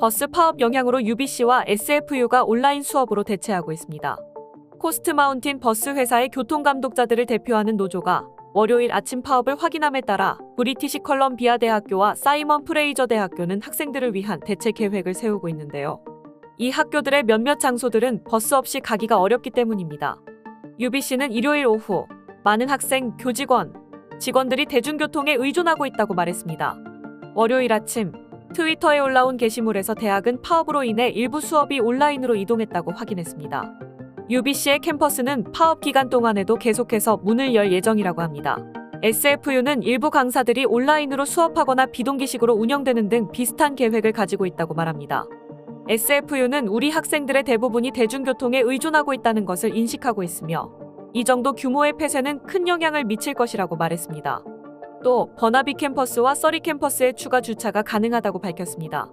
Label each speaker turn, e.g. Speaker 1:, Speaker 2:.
Speaker 1: 버스 파업 영향으로 UBC와 SFU가 온라인 수업으로 대체하고 있습니다. 코스트 마운틴 버스 회사의 교통감독자들을 대표하는 노조가 월요일 아침 파업을 확인함에 따라 브리티시 컬럼비아 대학교와 사이먼 프레이저 대학교는 학생들을 위한 대체 계획을 세우고 있는데요. 이 학교들의 몇몇 장소들은 버스 없이 가기가 어렵기 때문입니다. UBC는 일요일 오후 많은 학생, 교직원, 직원들이 대중교통에 의존하고 있다고 말했습니다. 월요일 아침 트위터에 올라온 게시물에서 대학은 파업으로 인해 일부 수업이 온라인으로 이동했다고 확인했습니다. UBC의 캠퍼스는 파업 기간 동안에도 계속해서 문을 열 예정이라고 합니다. SFU는 일부 강사들이 온라인으로 수업하거나 비동기식으로 운영되는 등 비슷한 계획을 가지고 있다고 말합니다. SFU는 우리 학생들의 대부분이 대중교통에 의존하고 있다는 것을 인식하고 있으며 이 정도 규모의 폐쇄는 큰 영향을 미칠 것이라고 말했습니다. 또 버나비 캠퍼스와 써리 캠퍼스의 추가 주차가 가능하다고 밝혔습니다.